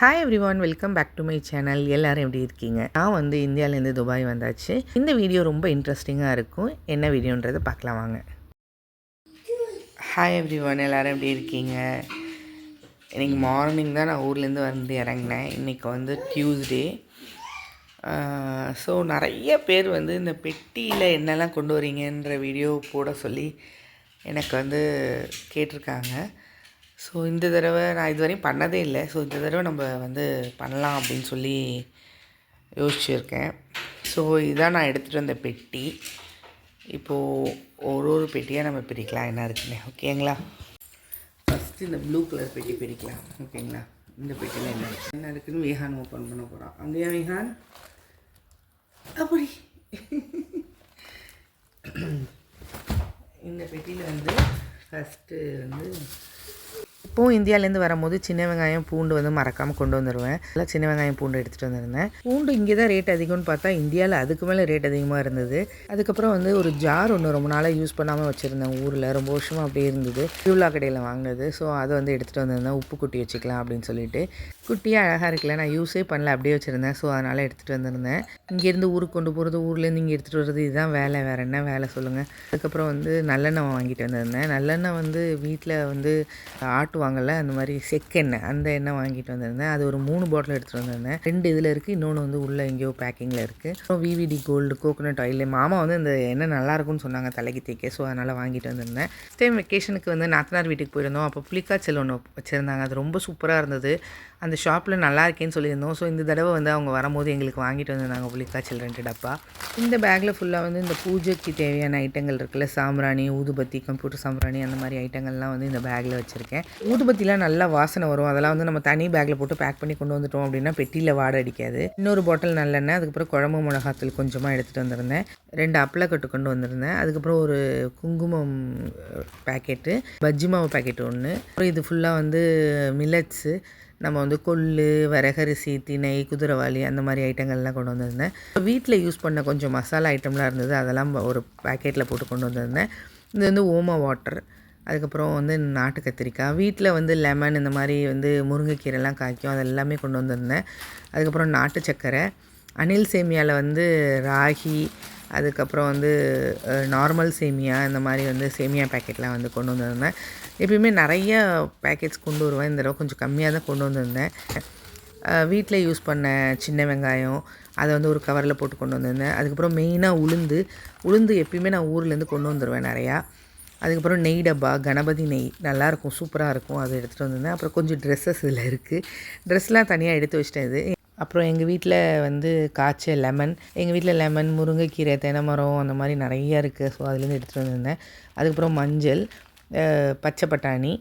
Hi everyone welcome back to my channel எல்லோரும் எப்படி இருக்கீங்க? நான் வந்து இந்தியாவிலேருந்து துபாய் வந்தாச்சு. இந்த வீடியோ ரொம்ப இன்ட்ரெஸ்டிங்காக இருக்கும். என்ன வீடியோன்றதை பார்க்கலாம் வாங்க. ஹாய் எவ்ரி ஒன் எல்லோரும் எப்படி இருக்கீங்க? இன்றைக்கி மார்னிங் தான் நான் ஊர்லேருந்து வந்து இறங்கினேன். இன்றைக்கி வந்து டியூஸ்டே ஸோ நிறைய பேர் வந்து இந்த பெட்டியில் என்னெல்லாம் கொண்டு வரீங்கன்ற வீடியோ போட சொல்லி எனக்கு வந்து கேட்டிருக்காங்க. ஸோ இந்த தடவை நான் இதுவரையும் பண்ணதே இல்லை. ஸோ இந்த தடவை நம்ம வந்து பண்ணலாம் அப்படின்னு சொல்லி யோசிச்சுருக்கேன். ஸோ இதான் நான் எடுத்துகிட்டு வந்த பெட்டி. இப்போது ஒரு ஒரு பெட்டியாக நம்ம பிரிக்கலாம். என்ன இருக்குன்னு. ஓகேங்களா ஃபஸ்ட்டு இந்த ப்ளூ கலர் பெட்டி பிரிக்கலாம். ஓகேங்களா இந்த பெட்டியில் என்ன இருக்குது என்ன இருக்குன்னு விஹான் ஓப்பன் பண்ண போகிறோம் அங்கேயா விஹான்? அப்படி. இந்த பெட்டியில் வந்து ஃபஸ்ட்டு வந்து எப்பவும் இந்தியாவிலேருந்து வரும்போது சின்ன வெங்காயம் பூண்டு வந்து மறக்காமல் கொண்டு வந்துடுவேன் எல்லாம் சின்ன வெங்காயம் பூண்டு எடுத்துகிட்டு வந்திருந்தேன். பூண்டு இங்கே தான் ரேட் அதிகம்னு பார்த்தா இந்தியாவில் அதுக்கு மேலே ரேட் அதிகமாக இருந்தது. அதுக்கப்புறம் வந்து ஒரு ஜார் ஒன்று ரொம்ப நாளாக யூஸ் பண்ணாமல் வச்சுருந்தேன். ஊரில் ரொம்ப வருஷமாக அப்படியே இருந்தது. திருவிழா கடையில் வாங்கினது. ஸோ அதை வந்து எடுத்துகிட்டு வந்திருந்தேன். உப்பு குட்டி வச்சுக்கலாம் அப்படின்னு சொல்லிட்டு. குட்டியாக அழகாக இருக்கல நான் யூஸே பண்ணல அப்படியே வச்சுருந்தேன். ஸோ அதனால் எடுத்துகிட்டு வந்திருந்தேன். இங்கேருந்து ஊருக்கு கொண்டு போகிறது ஊர்லேருந்து இங்கே எடுத்துகிட்டு வர்றது இதுதான் வேலை. வேறு என்ன வேலை சொல்லுங்கள் அதுக்கப்புறம் வந்து நல்லெண்ணெய் வாங்கிட்டு வந்திருந்தேன். நல்லெண்ணெய் வந்து வீட்டில் வந்து ஆட்டுவாங்கள்ல அந்த மாதிரி செக்கெண்ணெய் அந்த எண்ணெய் வாங்கிட்டு வந்திருந்தேன். அது ஒரு மூணு பாட்டில் எடுத்துகிட்டு வந்திருந்தேன். ரெண்டு இதில் இருக்குது இன்னொன்று வந்து உள்ளே எங்கேயோ பேக்கிங்கில் இருக்குது அப்புறம் விவிடி கோல்டு கோகோனட் ஆயில் மாமா வந்து இந்த எண்ணெய் நல்லாயிருக்கும்னு சொன்னாங்க தலைக்கு தேய்க்க. ஸோ அதனால் வாங்கிட்டு வந்திருந்தேன். டைம் வெக்கேஷனுக்கு வந்து நாத்தனார் வீட்டுக்கு போயிருந்தோம். அப்போ புளிக்காய்ச்சல் ஒன்று வச்சுருந்தாங்க. அது ரொம்ப சூப்பராக இருந்தது. அந்த ஷாப்பில் நல்லா இருக்கேன்னு சொல்லியிருந்தோம். ஸோ இந்த தடவை வந்து அவங்க வரும்போது எங்களுக்கு வாங்கிட்டு வந்திருந்தாங்க புளிக்காய்ச்சல் ரெண்டு டப்பா. இந்த பேக்கில் ஃபுல்லாக வந்து இந்த பூஜைக்கு தேவையான ஐட்டங்கள் இருக்குல்ல சாம்பிராணி ஊதுபத்தி கம்ப்யூட்டர் சாம்பிராணி அந்த மாதிரி ஐட்டங்கள்லாம் வந்து இந்த பேக்கில் வச்சுருக்கேன். ஊதுபத்திலாம் நல்லா வாசனை வரும். அதெல்லாம் வந்து நம்ம தனி பேக்கில் போட்டு பேக் பண்ணி கொண்டு வந்துட்டோம் அப்படின்னா பெட்டியில் வாடை அடிக்காது. இன்னொரு பாட்டில் நல்லெண்ணெய் அதுக்கப்புறம் குழம்பு மிளகாத்தூள் கொஞ்சமாக எடுத்துகிட்டு வந்திருந்தேன். ரெண்டு அப்பளக்கட்டு கொண்டு வந்திருந்தேன். அதுக்கப்புறம் ஒரு குங்குமம் பேக்கெட்டு பஜ்ஜி மாவு பேக்கெட் ஒன்று அப்புறம் இது ஃபுல்லாக வந்து மில்லட்ஸு நம்ம வந்து கொள்ளு வரகரிசி திணை குதிரவாளி அந்த மாதிரி ஐட்டங்கள்லாம் கொண்டு வந்திருந்தேன். வீட்டில் யூஸ் பண்ண கொஞ்சம் மசாலா ஐட்டம்லாம் இருந்தது. அதெல்லாம் ஒரு பேக்கெட்டில் போட்டு கொண்டு வந்திருந்தேன். இது வந்து ஓமா வாட்டர் அதுக்கப்புறம் வந்து நாட்டு கத்திரிக்காய் வீட்டில் வந்து லெமன் இந்த மாதிரி வந்து முருங்கைக்கீரைலாம் காய்க்கும் அது எல்லாமே கொண்டு வந்திருந்தேன். அதுக்கப்புறம் நாட்டு சர்க்கரை அணில் சேமியாவில் வந்து ராகி அதுக்கப்புறம் வந்து நார்மல் சேமியா இந்த மாதிரி வந்து சேமியா பேக்கெட்லாம் வந்து கொண்டு வந்திருந்தேன். எப்பயுமே நிறைய பேக்கெட்ஸ் கொண்டு வருவேன் இந்த தடவை கொஞ்சம் கம்மியாக தான் கொண்டு வந்திருந்தேன். வீட்டில் யூஸ் பண்ண சின்ன வெங்காயம் அதை வந்து ஒரு கவரில் போட்டு கொண்டு வந்திருந்தேன். அதுக்கப்புறம் மெயினாக உளுந்து உளுந்து எப்பயுமே நான் ஊர்லேருந்து கொண்டு வந்துடுவேன் நிறையா. அதுக்கப்புறம் நெய் டப்பா கணபதி நெய் நல்லாயிருக்கும் சூப்பராக இருக்கும் அதை எடுத்துகிட்டு வந்திருந்தேன் அப்புறம் கொஞ்சம் ட்ரெஸ்ஸஸ் இதில் இருக்குது ட்ரெஸ்லாம் தனியாக எடுத்து வச்சிட்டேன் இது. அப்புறம் எங்கள் வீட்டில் வந்து காய்ச்ச லெமன் எங்கள் வீட்டில் லெமன் முருங்கைக்கீரை தென்னைமரம் அந்த மாதிரி நிறையா இருக்குது ஸோ அதுலேருந்து எடுத்துகிட்டு வந்திருந்தேன். அதுக்கப்புறம் மஞ்சள் பச்சை பட்டாணி.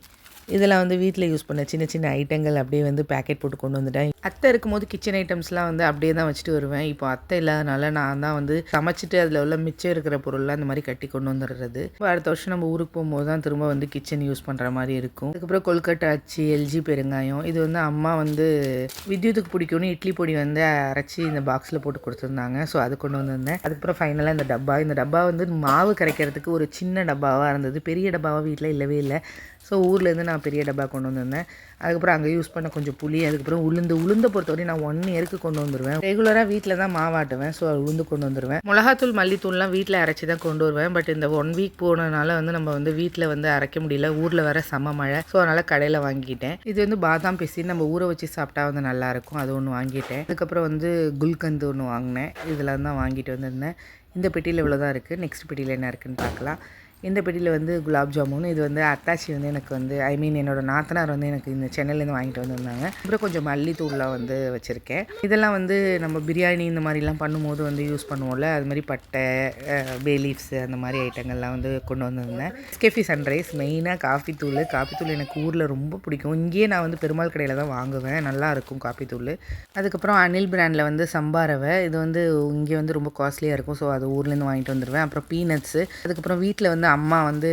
இதெல்லாம் வந்து வீட்டில் யூஸ் பண்ண சின்ன சின்ன ஐட்டங்கள் அப்படியே வந்து பேக்கெட் போட்டு கொண்டு வந்துட்டேன். அத்தை இருக்கும்போது கிச்சன் ஐட்டம்ஸ்லாம் வந்து அப்படியே தான் வச்சுட்டு வருவேன். இப்போ அத்தை இல்லாதனால நான் தான் வந்து சமைச்சிட்டு அதில் உள்ள மிச்சம் இருக்கிற பொருள்லாம் இந்த மாதிரி கட்டி கொண்டு வந்துடுறது. இப்போ அடுத்த வருஷம் நம்ம ஊருக்கு போகும்போது தான் திரும்ப வந்து கிச்சன் யூஸ் பண்ணுற மாதிரி இருக்கும். அதுக்கப்புறம் கொல்கட்டை அச்சு எல்ஜி பெருங்காயம் இது வந்து அம்மா வந்து வித்யுத்துக்கு பிடிக்கும்னு இட்லி பொடி வந்து அரைச்சி இந்த பாக்ஸில் போட்டு கொடுத்துருந்தாங்க. ஸோ அது கொண்டு வந்திருந்தேன். அதுக்கப்புறம் ஃபைனலாக இந்த டப்பா. இந்த டப்பா வந்து மாவு கரைக்கிறதுக்கு ஒரு சின்ன டப்பாவாக இருந்தது. பெரிய டப்பாவாக வீட்டில் இல்லவே இல்லை. ஸோ ஊர்லேருந்து நான் பெரிய டப்பா கொண்டு வந்திருந்தேன். அதுக்கப்புறம் அங்கே யூஸ் பண்ண கொஞ்சம் புளி அதுக்கப்புறம் உளுந்து. உளுந்தை பொறுத்தவரையும் நான் ஒன் இயருக்கு கொண்டு வந்துடுவேன் ரெகுலராக வீட்டில் தான் மாவாட்டுவேன் ஸோ உளுந்து கொண்டு வந்துடுவேன் மிளகாத்தூள் மல்லித்தூள்லாம் வீட்டில் அரைச்சி தான் கொண்டு வருவேன். பட் இந்த ஒன் வீக் போனதுனால வந்து நம்ம வந்து வீட்டில் வந்து அரைக்க முடியல. ஊரில் வர செம மழை. ஸோ அதனால் கடையில் வாங்கிட்டேன் இது வந்து பாதாம் பிசி. நம்ம ஊற வச்சு சாப்பிட்டா வந்து நல்லாயிருக்கும் அது ஒன்று வாங்கிட்டேன். அதுக்கப்புறம் வந்து குல்கந்து ஒன்று வாங்கினேன். இதெல்லாம் தான் வாங்கிட்டு வந்திருந்தேன். இந்த பெட்டியில் இவ்வளோ தான் இருக்குது நெக்ஸ்ட் பெட்டியில் என்ன இருக்குதுன்னு பார்க்கலாம். இந்த பெட்டியில் வந்து குலாப் ஜாமுன் இது வந்து அத்தாச்சி வந்து எனக்கு வந்து ஐ மீன் என்னோட நாத்தனார் வந்து எனக்கு இந்த சென்னையிலேருந்து வாங்கிட்டு வந்திருந்தாங்க. அப்புறம் கொஞ்சம் மல்லித்தூள்லாம் வந்து வச்சுருக்கேன். இதெல்லாம் வந்து நம்ம பிரியாணி இந்த மாதிரிலாம் பண்ணும்போது வந்து யூஸ் பண்ணுவோம்ல. அது மாதிரி பட்டை பே லீவ்ஸு அந்த மாதிரி ஐட்டங்கள்லாம் வந்து கொண்டு வந்திருந்தேன். கெஃபி சன்ரைஸ் மெயினாக காஃபி தூள். காஃபி தூள் எனக்கு ஊரில் ரொம்ப பிடிக்கும். இங்கேயே நான் வந்து பெருமாள் கடையில் தான் வாங்குவேன். நல்லா இருக்கும் காஃபி தூள். அதுக்கப்புறம் அனில் பிராண்டில் வந்து சம்பாரவை. இது வந்து இங்கே வந்து ரொம்ப காஸ்ட்லியாக இருக்கும். ஸோ அது ஊர்லேருந்து வாங்கிட்டு வந்துடுவேன் அப்புறம் பீனட்ஸு அதுக்கப்புறம் வீட்டில் வந்து வந்து அம்மா வந்து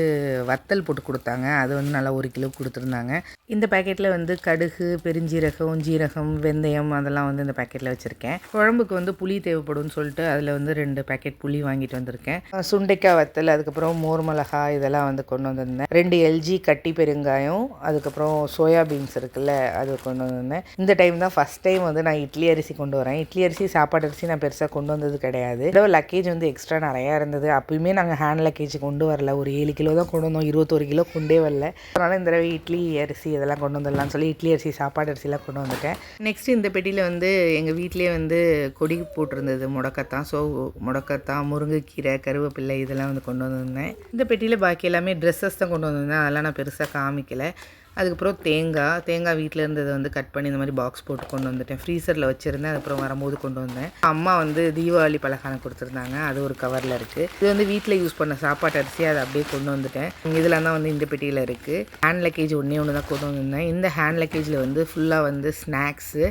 வத்தல் போட்டு கொடுத்தாங்க. அது வந்து நல்லா ஒரு கிலோ கொடுத்துருந்தாங்க. இந்த பேக்கெட்டில் வந்து கடுகு பெருஞ்சீரகம் ஜீரகம் வெந்தயம் அதெல்லாம் வந்து இந்த பேக்கெட்டில் வச்சுருக்கேன். குழம்புக்கு வந்து புளி தேவைப்படும்னு சொல்லிட்டு அதில் வந்து ரெண்டு பேக்கெட் புளி வாங்கிட்டு வந்திருக்கேன். சுண்டைக்காய் வத்தல் அதுக்கப்புறம் மோர் மிளகா இதெல்லாம் வந்து கொண்டு வந்திருந்தேன். ரெண்டு எல்ஜி கட்டி பெருங்காயம் அதுக்கப்புறம் சோயா பீன்ஸ் இருக்குல்ல அது கொண்டு வந்திருந்தேன். இந்த டைம் தான் ஃபஸ்ட் டைம் வந்து நான் இட்லி அரிசி கொண்டு வரேன். இட்லி அரிசி சாப்பாடு அரிசி நான் பெருசாக கொண்டு வந்தது கிடையாது. லக்கேஜ் வந்து எக்ஸ்ட்ரா நிறையா இருந்தது. அப்பயுமே நாங்கள் ஹேண்ட் லக்கேஜ் கொண்டு வரல. ஒரு ஏழு கிலோ தான் கொண்டு வந்தோம். இருபத்தொரு கிலோ கொண்டே வரல. அதனால் இந்த தடவை இட்லி அரிசி இதெல்லாம் கொண்டு வந்துடலாம்னு சொல்லி இட்லி அரிசி சாப்பாடு அரிசிலாம் கொண்டு வந்துட்டேன் நெக்ஸ்ட் இந்த பெட்டியில் வந்து எங்கள் வீட்டிலே வந்து கொடி போட்டிருந்தது முடக்கத்தான். ஸோ முடக்கத்தான் முருங்கைக்கீரை கருவேப்பிள்ளை இதெல்லாம் வந்து கொண்டு வந்திருந்தேன். இந்த பெட்டியில் பாக்கி எல்லாமே ட்ரெஸ்ஸஸ் தான் கொண்டு வந்திருந்தேன். அதெல்லாம் நான் பெருசாக காமிக்கலை. அதுக்கப்புறம் தேங்காய் தேங்காய் வீட்டில் இருந்ததை வந்து கட் பண்ணி இந்த மாதிரி பாக்ஸ் போட்டு கொண்டு வந்துட்டேன். ஃப்ரீசரில் வச்சுருந்தேன் அதுக்கப்புறம் வரும்போது கொண்டு வந்தேன். அம்மா வந்து தீபாவளி பலகாரம் கொடுத்துருந்தாங்க அது ஒரு கவரில் இருக்குது இது வந்து வீட்டில் யூஸ் பண்ண சாப்பாட்டு அரிசி அதை அப்படியே கொண்டு வந்துட்டேன். இதெல்லாம் தான் வந்து இந்த பெட்டியில் இருக்குது ஹேண்ட் லக்கேஜ் ஒன்றே ஒன்று தான் கொண்டு வந்திருந்தேன். இந்த ஹேண்ட் லக்கேஜில் வந்து ஃபுல்லாக வந்து ஸ்நாக்ஸு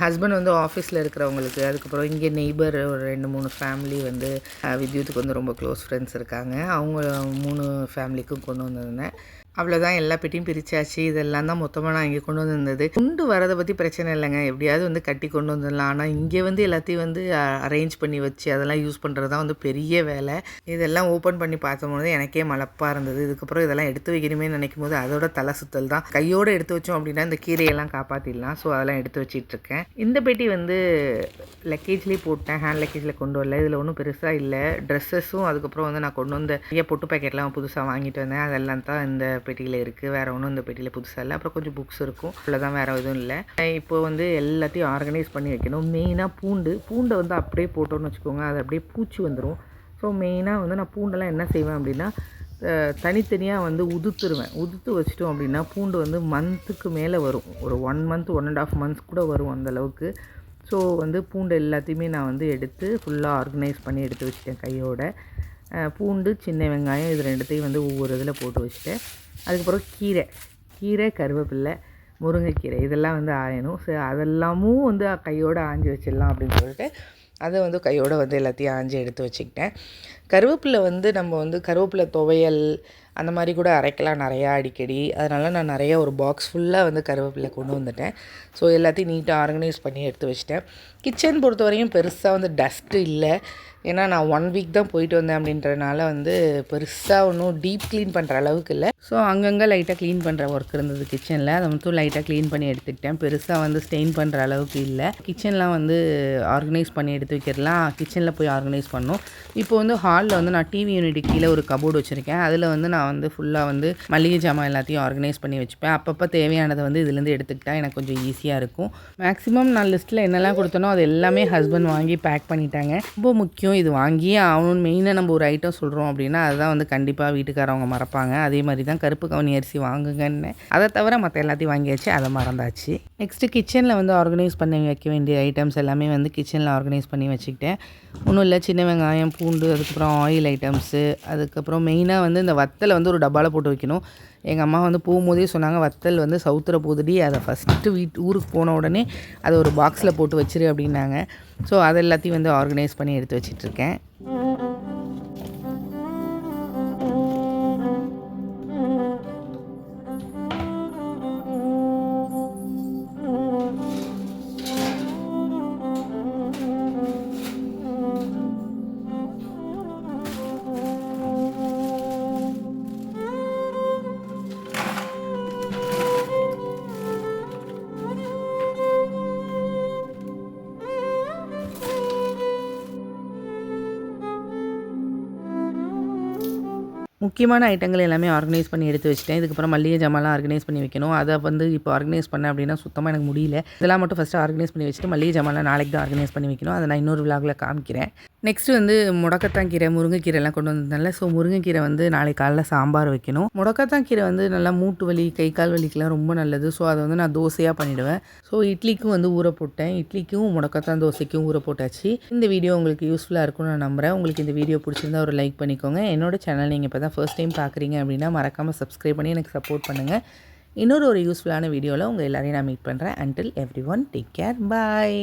ஹஸ்பண்ட் வந்து ஆஃபீஸில் இருக்கிறவங்களுக்கு அதுக்கப்புறம் இங்கே நெய்பர் ஒரு ரெண்டு மூணு ஃபேமிலி வந்து வித்யுத்துக்கு வந்து ரொம்ப க்ளோஸ் ஃப்ரெண்ட்ஸ் இருக்காங்க. அவங்க மூணு ஃபேமிலிக்கும் கொண்டு வந்திருந்தேன். அவ்வளோதான் எல்லா பெட்டியும் பிரித்தாச்சு இதெல்லாம் தான் மொத்தமாக நான் இங்கே கொண்டு வந்திருந்தது. கொண்டு வரதை பற்றி பிரச்சனை இல்லைங்க. எப்படியாவது வந்து கட்டி கொண்டு வந்துடலாம். ஆனால் இங்கே வந்து எல்லாத்தையும் வந்து அரேஞ்ச் பண்ணி வச்சு அதெல்லாம் யூஸ் பண்ணுறது தான் வந்து பெரிய வேலை. இதெல்லாம் ஓப்பன் பண்ணி பார்த்தபோது எனக்கே மலப்பாக இருந்தது. இதுக்கப்புறம் இதெல்லாம் எடுத்து வைக்கணுமே நினைக்கும் போது அதோட தலை சுத்தல் தான். கையோடு எடுத்து வச்சோம் அப்படின்னா இந்த கீரையெல்லாம் காப்பாற்றிடலாம் ஸோ அதெல்லாம் எடுத்து வச்சிட்ருக்கேன். இந்த பெட்டி வந்து லக்கேஜ்லேயே போட்டேன். ஹேண்ட் லக்கேஜில் கொண்டு வரல. இதில் ஒன்றும் பெருசாக இல்லை. ட்ரெஸ்ஸஸும் அதுக்கப்புறம் வந்து நான் கொண்டு வந்த நிறைய பொட்டு பேக்கெட்லாம் புதுசாக வாங்கிட்டு வந்தேன். அதெல்லாம் தான் இந்த பெட்டியில் இருக்குது வேறு ஒன்றும் இந்த பெட்டியில் புதுசாக இல்லை. அப்புறம் கொஞ்சம் புக்ஸ் இருக்கும். அவ்வளோதான் வேறு எதுவும் இல்லை. இப்போ வந்து எல்லாத்தையும் ஆர்கனைஸ் பண்ணி வைக்கணும். மெயினாக பூண்டு. பூண்டை வந்து அப்படியே போட்டோன்னு வச்சுக்கோங்க. அது அப்படியே பூச்சி வந்துடும் ஸோ மெயினாக வந்து நான் பூண்டெல்லாம் என்ன செய்வேன் அப்படின்னா தனித்தனியாக வந்து உதுத்துருவேன். உதுத்து வச்சிட்டோம் அப்படின்னா பூண்டு வந்து மந்த்துக்கு மேலே வரும். ஒரு one month one and half months கூட வரும் அந்தளவுக்கு ஸோ வந்து பூண்டு எல்லாத்தையுமே நான் வந்து எடுத்து ஃபுல்லாக ஆர்கனைஸ் பண்ணி எடுத்து வச்சிட்டேன் கையோட. பூண்டு சின்ன வெங்காயம் இது ரெண்டுத்தையும் வந்து ஒவ்வொரு இதில் போட்டு வச்சுட்டேன். அதுக்கப்புறம் கீரை. கீரை கருவேப்பில்லை முருங்கைக்கீரை இதெல்லாம் வந்து ஆயணும் ஸோ அதெல்லாமும் வந்து கையோடு ஆஞ்சி வச்சிடலாம் அப்படின்னு சொல்லிட்டு அதை வந்து கையோடு வந்து எல்லாத்தையும் ஆஞ்சி எடுத்து வச்சுக்கிட்டேன். கருவேப்பிலை வந்து நம்ம வந்து கருவேப்பிலை துவையல் அந்த மாதிரி கூட அரைக்கலாம் நிறையா அடிக்கடி. அதனால் நான் நிறையா ஒரு பாக்ஸ் ஃபுல்லாக வந்து கருவேப்பிலை கொண்டு வந்துட்டேன். ஸோ எல்லாத்தையும் நீட்டாக ஆர்கனைஸ் பண்ணி எடுத்து வச்சிட்டேன். கிச்சன் பொறுத்தவரையும் பெருசாக வந்து டஸ்ட்டு இல்லை. ஏன்னா நான் ஒன் வீக் தான் போயிட்டு வந்தேன் அப்படின்றனால வந்து பெருசாக ஒன்றும் டீப் க்ளீன் பண்ணுற அளவுக்கு இல்லை. ஸோ அங்கங்கே லைட்டாக க்ளீன் பண்ணுற ஒர்க் இருந்தது கிச்சனில் அதை மட்டும் லைட்டாக க்ளீன் பண்ணி எடுத்துக்கிட்டேன். பெருசாக வந்து ஸ்டெயின் பண்ணுற அளவுக்கு இல்லை. கிச்சன்லாம் வந்து ஆர்கனைஸ் பண்ணி எடுத்து வைக்கிறலாம் கிச்சனில் போய் ஆர்கனைஸ் பண்ணோம். இப்போ வந்து ஹாலில் வந்து நான் டிவி யூனிட் கீழே ஒரு கபோர்டு வச்சுருக்கேன். அதில் வந்து நான் வந்து ஃபுல்லாக வந்து மளிகை ஜாமான் எல்லாத்தையும் ஆர்கனைஸ் பண்ணி வச்சுப்பேன். அப்பப்போ தேவையானதை வந்து இதுலேருந்து எடுத்துக்கிட்டால் எனக்கு கொஞ்சம் ஈஸியாக இருக்கும். மேக்ஸிமம் நான் லிஸ்ட்டில் என்னெல்லாம் கொடுத்தனோ அது எல்லாமே ஹஸ்பண்ட் வாங்கி பேக் பண்ணிட்டாங்க. ரொம்ப முக்கியம் இது வாங்கியே ஆகணும்னு மெயினாக நம்ம ஒரு ஐட்டம் சொல்கிறோம் அப்படின்னா அதுதான் வந்து கண்டிப்பாக வீட்டுக்காரவங்க மறப்பாங்க. அதே மாதிரி தான் கருப்பு கவனி அரிசி வாங்குங்கன்னு. அதை தவிர மற்ற எல்லாத்தையும் வாங்கியாச்சு அதை மறந்தாச்சு. நெக்ஸ்ட்டு கிச்சனில் வந்து ஆர்கனைஸ் பண்ணி வைக்க வேண்டிய ஐட்டம்ஸ் எல்லாமே வந்து கிச்சனில் ஆர்கனைஸ் பண்ணி வச்சுக்கிட்டேன். ஒன்றும் இல்லை சின்ன வெங்காயம் பூண்டு அதுக்கப்புறம் ஆயில் ஐட்டம்ஸு அதுக்கப்புறம் மெயினாக வந்து இந்த வத்தலை வந்து ஒரு டப்பாவில் போட்டு வைக்கணும். எங்கள் அம்மா வந்து போகும்போதே சொன்னாங்க வத்தல் வந்து சவுத்துற போதுடி அதை ஃபஸ்ட்டு வீட் ஊருக்கு போன உடனே அதை ஒரு பாக்ஸில் போட்டு வச்சிரு அப்படின்னாங்க. ஸோ அது எல்லாத்தையும் வந்து ஆர்கனைஸ் பண்ணி எடுத்து வச்சிட்ருக்கேன் முக்கியமான ஐட்டங்கள் எல்லாமே ஆர்கனைஸ் பண்ணி எடுத்து வச்சுட்டேன். இதுக்கப்புறம் மல்லிகை ஜாமான்லாம் ஆர்கனைஸ் பண்ணி வைக்கணும். அதை வந்து இப்போ ஆர்கனைஸ் பண்ணேன் அப்படின்னா சுத்தமாக எனக்கு முடியல. இதெல்லாம் மட்டும் ஃபஸ்ட்டு ஆர்கனைஸ் பண்ணி வச்சுட்டு மல்லிகை ஜாமான்லாம் நாளைக்கு தான் ஆர்கனைஸ் பண்ணி வைக்கணும். அதை நான் இன்னொரு விழாவில் காமிக்கிறேன். நெக்ஸ்ட் வந்து முடக்கத்தான் கீரை முருங்கைக்கீரைலாம் கொண்டு வந்ததுனால ஸோ முருங்கைக்கீரை வந்து நாளைக்கு காலைல சாம்பார் வைக்கணும். முடக்கத்தான் கீரை வந்து நல்லா மூட்டு வலி கை கால் வலிக்கெலாம் ரொம்ப நல்லது. ஸோ அதை வந்து நான் தோசையாக பண்ணிவிடுவேன் ஸோ இட்லிக்கும் வந்து ஊற போட்டேன். இட்லிக்கும் முடக்கத்தான் தோசைக்கும் ஊற போட்டாச்சு. இந்த வீடியோ உங்களுக்கு யூஸ்ஃபுல்லாக இருக்கும்னு நான் நம்புகிறேன் உங்களுக்கு இந்த வீடியோ பிடிச்சிருந்தா ஒரு லைக் பண்ணிக்கோங்க. என்னோட சேனல் நீங்கள் இப்போ தான் ஃபர்ஸ்ட் டைம் பார்க்குறீங்க அப்படின்னா மறக்காமல் சப்ஸ்கிரைப் பண்ணி எனக்கு சப்போர்ட் பண்ணுங்கள் இன்னொரு ஒரு யூஸ்ஃபுல்லான வீடியோவில் உங்கள் எல்லோரையும் நான் மீட் பண்ணுறேன் until everyone take care bye